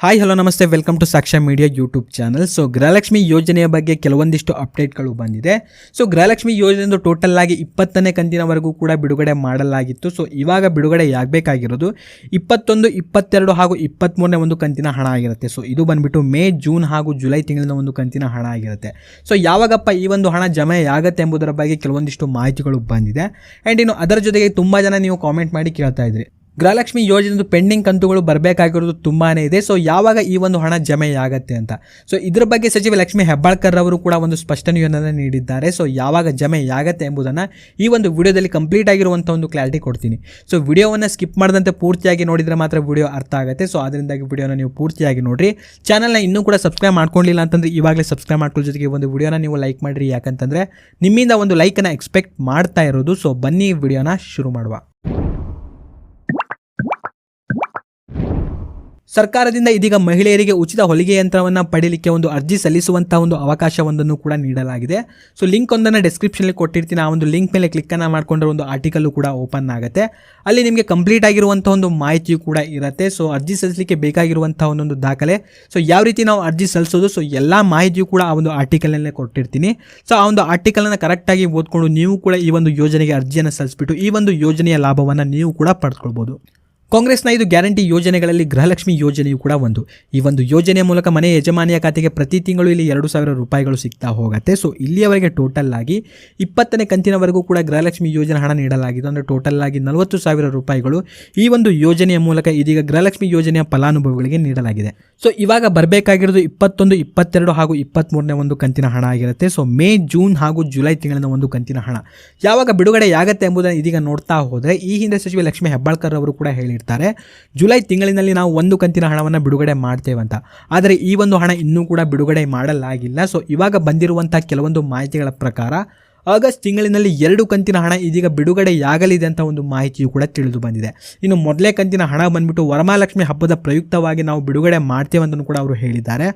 Hi hello ನಮಸ್ತೆ welcome to Saksha media YouTube channel so Gruhalakshmi ಯೋಜನೆಯ ಬಗ್ಗೆ ಕೆಲವೊಂದಿಷ್ಟು ಅಪ್ಡೇಟ್ಗಳು ಬಂದಿದೆ. ಸೊ ಗೃಹಲಕ್ಷ್ಮಿ ಯೋಜನೆಯಿಂದ ಟೋಟಲ್ ಆಗಿ ಇಪ್ಪತ್ತನೇ ಕಂತಿನವರೆಗೂ ಕೂಡ ಬಿಡುಗಡೆ ಮಾಡಲಾಗಿತ್ತು. ಸೊ ಇವಾಗ ಬಿಡುಗಡೆ ಆಗಬೇಕಾಗಿರೋದು ಇಪ್ಪತ್ತೊಂದು, ಇಪ್ಪತ್ತೆರಡು ಹಾಗೂ ಇಪ್ಪತ್ತ್ಮೂರನೇ ಒಂದು ಕಂತಿನ ಹಣ ಆಗಿರುತ್ತೆ. ಸೊ ಇದು ಬಂದ್ಬಿಟ್ಟು ಮೇ, ಜೂನ್ ಹಾಗೂ ಜುಲೈ ತಿಂಗಳಿನ ಒಂದು ಕಂತಿನ ಹಣ ಆಗಿರುತ್ತೆ. ಸೊ ಯಾವಾಗಪ್ಪ ಈ ಒಂದು ಹಣ ಜಮೆ ಎಂಬುದರ ಬಗ್ಗೆ ಕೆಲವೊಂದಿಷ್ಟು ಮಾಹಿತಿಗಳು ಬಂದಿದೆ. ಆ್ಯಂಡ್ ಇನ್ನು ಅದರ ಜೊತೆಗೆ ತುಂಬ ಜನ ನೀವು ಕಾಮೆಂಟ್ ಮಾಡಿ ಕೇಳ್ತಾ ಇದ್ರಿ. ಗೃಹಲಕ್ಷ್ಮಿ ಯೋಜನೆದು ಪೆಂಡಿಂಗ್ ಕಂತುಗಳು ಬರಬೇಕಾಗಿರೋದು ತುಂಬಾ ಇದೆ. ಸೊ ಯಾವಾಗ ಈ ಒಂದು ಹಣ ಜಮೆ ಆಗತ್ತೆ ಅಂತ. ಸೊ ಇದ್ರ ಬಗ್ಗೆ ಸಚಿವ ಲಕ್ಷ್ಮಿ ಹೆಬ್ಬಾಳ್ಕರ್ ಅವರು ಕೂಡ ಒಂದು ಸ್ಪಷ್ಟನೆಯನ್ನು ನೀಡಿದ್ದಾರೆ. ಸೊ ಯಾವಾಗ ಜಮೆ ಆಗತ್ತೆ ಎಂಬುದನ್ನು ಈ ಒಂದು ವಿಡಿಯೋದಲ್ಲಿ ಕಂಪ್ಲೀಟ್ ಆಗಿರುವಂಥ ಒಂದು ಕ್ಲಾರಿಟಿ ಕೊಡ್ತೀನಿ. ಸೊ ವಿಡಿಯೋವನ್ನು ಸ್ಕಿಪ್ ಮಾಡದಂತೆ ಪೂರ್ತಿಯಾಗಿ ನೋಡಿದರೆ ಮಾತ್ರ ವಿಡಿಯೋ ಅರ್ಥ ಆಗುತ್ತೆ. ಸೊ ಅದರಿಂದಾಗಿ ವಿಡಿಯೋನ ನೀವು ಪೂರ್ತಿಯಾಗಿ ನೋಡಿರಿ. ಚಾನಲ್ನ ಇನ್ನೂ ಕೂಡ ಸಬ್ಸ್ಕ್ರೈಬ್ ಮಾಡ್ಕೊಂಡಿಲ್ಲ ಅಂತಂದ್ರೆ ಇವಾಗಲೇ ಸಬ್ಸ್ಕ್ರೈಬ್ ಮಾಡ್ಕೊಳ್ಳೋ ಜೊತೆಗೆ ಒಂದು ವಿಡಿಯೋನ ನೀವು ಲೈಕ್ ಮಾಡಿರಿ. ಯಾಕಂತಂದರೆ ನಿಮ್ಮಿಂದ ಒಂದು ಲೈಕನ್ನು ಎಕ್ಸ್ಪೆಕ್ಟ್ ಮಾಡ್ತಾ ಇರೋದು. ಸೊ ಬನ್ನಿ ವಿಡಿಯೋನ ಶುರು ಮಾಡುವ. ಸರ್ಕಾರದಿಂದ ಇದೀಗ ಮಹಿಳೆಯರಿಗೆ ಉಚಿತ ಹೊಲಿಗೆ ಯಂತ್ರವನ್ನು ಪಡೆಯಲಿಕ್ಕೆ ಒಂದು ಅರ್ಜಿ ಸಲ್ಲಿಸುವಂತಹ ಒಂದು ಅವಕಾಶವೊಂದನ್ನು ಕೂಡ ನೀಡಲಾಗಿದೆ. ಸೊ ಲಿಂಕ್ ಒಂದನ್ನು ಡಿಸ್ಕ್ರಿಪ್ಷನಲ್ಲಿ ಕೊಟ್ಟಿರ್ತೀನಿ. ಆ ಒಂದು ಲಿಂಕ್ ಮೇಲೆ ಕ್ಲಿಕ್ಕನ್ನು ಮಾಡಿಕೊಂಡ್ರೆ ಒಂದು ಆರ್ಟಿಕಲ್ ಕೂಡ ಓಪನ್ ಆಗುತ್ತೆ. ಅಲ್ಲಿ ನಿಮಗೆ ಕಂಪ್ಲೀಟ್ ಆಗಿರುವಂಥ ಒಂದು ಮಾಹಿತಿಯು ಕೂಡ ಇರುತ್ತೆ. ಸೊ ಅರ್ಜಿ ಸಲ್ಲಿಸಲಿಕ್ಕೆ ಬೇಕಾಗಿರುವಂಥ ಒಂದೊಂದು ದಾಖಲೆ. ಸೊ ಯಾವ ರೀತಿ ನಾವು ಅರ್ಜಿ ಸಲ್ಲಿಸೋದು? ಸೊ ಎಲ್ಲ ಮಾಹಿತಿಯು ಕೂಡ ಆ ಒಂದು ಆರ್ಟಿಕಲ್ನಲ್ಲೇ ಕೊಟ್ಟಿರ್ತೀನಿ. ಸೊ ಆ ಒಂದು ಆರ್ಟಿಕಲನ್ನು ಕರೆಕ್ಟಾಗಿ ಓದ್ಕೊಂಡು ನೀವು ಕೂಡ ಈ ಒಂದು ಯೋಜನೆಗೆ ಅರ್ಜಿಯನ್ನು ಸಲ್ಲಿಸ್ಬಿಟ್ಟು ಈ ಒಂದು ಯೋಜನೆಯ ಲಾಭವನ್ನು ನೀವು ಕೂಡ ಪಡೆದುಕೊಳ್ಬೋದು ಕಾಂಗ್ರೆಸ್ನ ಇದು ಗ್ಯಾರಂಟಿ ಯೋಜನೆಗಳಲ್ಲಿ ಗೃಹಲಕ್ಷ್ಮಿ ಯೋಜನೆಯು ಕೂಡ ಒಂದು. ಈ ಒಂದು ಯೋಜನೆಯ ಮೂಲಕ ಮನೆ ಯಜಮಾನಿಯ ಖಾತೆಗೆ ಪ್ರತಿ ತಿಂಗಳು ಇಲ್ಲಿ ಎರಡು ಸಾವಿರ ರೂಪಾಯಿಗಳು ಸಿಗ್ತಾ ಹೋಗುತ್ತೆ. ಸೊ, ಇಲ್ಲಿಯವರೆಗೆ ಟೋಟಲ್ ಆಗಿ ಇಪ್ಪತ್ತನೇ ಕಂತಿನವರೆಗೂ ಕೂಡ ಗೃಹಲಕ್ಷ್ಮಿ ಯೋಜನೆ ಹಣ ನೀಡಲಾಗಿದೆ. ಅಂದರೆ ಟೋಟಲ್ ಆಗಿ ನಲವತ್ತು ಸಾವಿರ ರೂಪಾಯಿಗಳು ಈ ಒಂದು ಯೋಜನೆಯ ಮೂಲಕ ಇದೀಗ ಗೃಹಲಕ್ಷ್ಮಿ ಯೋಜನೆಯ ಫಲಾನುಭವಿಗಳಿಗೆ ನೀಡಲಾಗಿದೆ. ಸೊ, ಇವಾಗ ಬರಬೇಕಾಗಿರೋದು ಇಪ್ಪತ್ತೊಂದು, ಇಪ್ಪತ್ತೆರಡು ಹಾಗೂ ಇಪ್ಪತ್ತ್ಮೂರನೇ ಒಂದು ಕಂತಿನ ಹಣ ಆಗಿರುತ್ತೆ. ಸೊ, ಮೇ, ಜೂನ್ ಹಾಗೂ ಜುಲೈ ತಿಂಗಳಿನ ಒಂದು ಕಂತಿನ ಹಣ. ಯಾವಾಗ ಬಿಡುಗಡೆ ಆಗುತ್ತೆ ಎಂಬುದನ್ನು ಇದೀಗ ನೋಡ್ತಾ ಹೋದರೆ ಈ ಹಿಂದೆ ಸಚಿವ ಲಕ್ಷ್ಮೀ ಹೆಬ್ಬಾಳ್ಕರ್ ಅವರು ಕೂಡ ಹೇಳಿರ್ತಾರೆ. ಜುಲೈ ತಿಂಗಳಿನಲ್ಲಿ ನಾವು ಒಂದು ಕಂತಿನ ಹಣವನ್ನು ಬಿಡುಗಡೆ ಮಾಡ್ತೇವೆ ಅಂತ ಆದರೆ ಈ ಒಂದು ಹಣ ಇನ್ನೂ ಕೂಡ ಬಿಡುಗಡೆ ಮಾಡಲಾಗಿಲ್ಲ. ಸೊ ಇವಾಗ ಬಂದಿರುವಂಥ ಕೆಲವೊಂದು ಮಾಹಿತಿಗಳ ಪ್ರಕಾರ ಆಗಸ್ಟ್ ತಿಂಗಳಿನಲ್ಲಿ ಎರಡು ಕಂತಿನ ಹಣ ಇದೀಗ ಬಿಡುಗಡೆಯಾಗಲಿದೆ ಅಂತ ಒಂದು ಮಾಹಿತಿಯು ಕೂಡ ತಿಳಿದು ಬಂದಿದೆ. ಇನ್ನು ಮೊದಲೇ ಕಂತಿನ ಹಣ ಬಂದ್ಬಿಟ್ಟು ವರಮಹಾಲಕ್ಷ್ಮಿ ಹಬ್ಬದ ಪ್ರಯುಕ್ತವಾಗಿ ನಾವು ಬಿಡುಗಡೆ ಮಾಡ್ತೇವೆ ಅಂತಲೂ ಕೂಡ ಅವರು ಹೇಳಿದ್ದಾರೆ.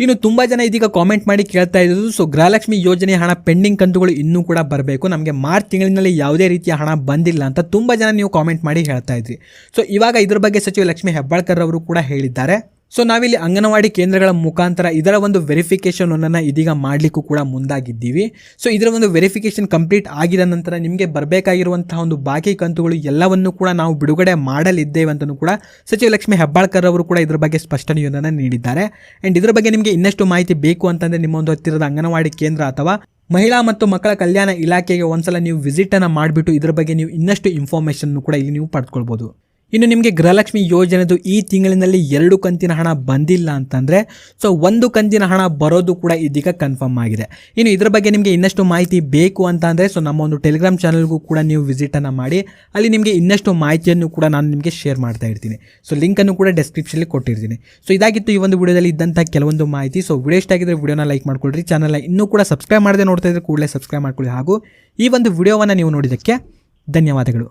ಇನ್ನು ತುಂಬಾ ಜನ ಇದೀಗ ಕಾಮೆಂಟ್ ಮಾಡಿ ಕೇಳ್ತಾ ಇರೋದು ಸೊ ಗೃಹಲಕ್ಷ್ಮಿ ಯೋಜನೆ ಹಣ ಪೆಂಡಿಂಗ್ ಕಂತುಗಳು ಇನ್ನೂ ಕೂಡ ಬರಬೇಕು. ನಮಗೆ ಮಾರ್ಚ್ ತಿಂಗಳಿನಲ್ಲಿ ಯಾವುದೇ ರೀತಿಯ ಹಣ ಬಂದಿಲ್ಲ ಅಂತ ತುಂಬಾ ಜನ ನೀವು ಕಾಮೆಂಟ್ ಮಾಡಿ ಹೇಳ್ತಾ ಇದ್ರಿ. ಸೊ ಇವಾಗ ಇದ್ರ ಬಗ್ಗೆ ಸಚಿವ ಲಕ್ಷ್ಮಿ ಹೆಬ್ಬಾಳ್ಕರ್ ಅವರು ಕೂಡ ಹೇಳಿದ್ದಾರೆ. ಸೊ ನಾವಿಲ್ಲಿ ಅಂಗನವಾಡಿ ಕೇಂದ್ರಗಳ ಮುಖಾಂತರ ಇದರ ಒಂದು ವೆರಿಫಿಕೇಷನ್ ಅನ್ನು ಇದೀಗ ಮಾಡಲಿಕ್ಕೂ ಕೂಡ ಮುಂದಾಗಿದ್ದೀವಿ. ಸೊ ಇದರ ಒಂದು ವೆರಿಫಿಕೇಷನ್ ಕಂಪ್ಲೀಟ್ ಆಗಿದ ನಂತರ ನಿಮಗೆ ಬರಬೇಕಾಗಿರುವಂತಹ ಒಂದು ಬಾಕಿ ಕಂತುಗಳು ಎಲ್ಲವನ್ನು ಕೂಡ ನಾವು ಬಿಡುಗಡೆ ಮಾಡಲಿದ್ದೇವೆ ಅಂತಲೂ ಕೂಡ ಸಚಿವ ಲಕ್ಷ್ಮಿ ಹೆಬ್ಬಾಳ್ಕರ್ ಅವರು ಕೂಡ ಇದರ ಬಗ್ಗೆ ಸ್ಪಷ್ಟನೆಯೊಂದನ್ನು ನೀಡಿದ್ದಾರೆ. ಆ್ಯಂಡ್ ಇದರ ಬಗ್ಗೆ ನಿಮಗೆ ಇನ್ನಷ್ಟು ಮಾಹಿತಿ ಬೇಕು ಅಂತಂದರೆ ನಿಮ್ಮ ಒಂದು ಹತ್ತಿರದ ಅಂಗನವಾಡಿ ಕೇಂದ್ರ ಅಥವಾ ಮಹಿಳಾ ಮತ್ತು ಮಕ್ಕಳ ಕಲ್ಯಾಣ ಇಲಾಖೆಗೆ ಒಂದ್ಸಲ ನೀವು ವಿಸಿಟನ್ನು ಮಾಡಿಬಿಟ್ಟು ಇದರ ಬಗ್ಗೆ ನೀವು ಇನ್ನಷ್ಟು ಇನ್ಫಾರ್ಮೇಷನ್ ಕೂಡ ಇಲ್ಲಿ ನೀವು ಪಡ್ಕೊಳ್ಬೋದು. ಇನ್ನು ನಿಮಗೆ ಗೃಹಲಕ್ಷ್ಮಿ ಯೋಜನೆದು ಈ ತಿಂಗಳಿನಲ್ಲಿ ಎರಡು ಕಂತಿನ ಹಣ ಬಂದಿಲ್ಲ ಅಂತಂದರೆ ಸೊ ಒಂದು ಕಂತಿನ ಹಣ ಬರೋದು ಕೂಡ ಇದೀಗ ಕನ್ಫರ್ಮ್ ಆಗಿದೆ. ಇನ್ನು ಇದರ ಬಗ್ಗೆ ನಿಮಗೆ ಇನ್ನಷ್ಟು ಮಾಹಿತಿ ಬೇಕು ಅಂತ ಅಂದರೆ ಸೊ ನಮ್ಮ ಒಂದು ಟೆಲಿಗ್ರಾಮ್ ಚಾನಲ್ಗೂ ಕೂಡ ನೀವು ವಿಸಿಟನ್ನು ಮಾಡಿ. ಅಲ್ಲಿ ನಿಮಗೆ ಇನ್ನಷ್ಟು ಮಾಹಿತಿಯನ್ನು ಕೂಡ ನಾನು ನಿಮಗೆ ಶೇರ್ ಮಾಡ್ತಾ ಇರ್ತೀನಿ. ಸೊ ಲಿಂಕನ್ನು ಕೂಡ ಡಿಸ್ಕ್ರಿಪ್ಷನಲ್ಲಿ ಕೊಟ್ಟಿರ್ತೀನಿ. ಸೊ ಇದಾಗಿತ್ತು ಈ ಒಂದು ವಿಡಿಯೋದಲ್ಲಿ ಇದ್ದಂಥ ಕೆಲವೊಂದು ಮಾಹಿತಿ. ಸೊ ವಿಡಿಯೋ ಇಷ್ಟ ಆಗಿದ್ರೆ ವಿಡಿಯೋನ ಲೈಕ್ ಮಾಡ್ಕೊಳ್ರಿ. ಚಾನಲ್ನ ಇನ್ನೂ ಕೂಡ ಸಬ್ಸ್ಕ್ರೈಬ್ ಮಾಡದೆ ನೋಡ್ತಾ ಇದ್ರೆ ಕೂಡಲೇ ಸಬ್ಸ್ಕ್ರೈಬ್ ಮಾಡ್ಕೊಳ್ಳಿ. ಹಾಗೂ ಈ ಒಂದು ವಿಡಿಯೋವನ್ನು ನೀವು ನೋಡಿದ್ದಕ್ಕೆ ಧನ್ಯವಾದಗಳು.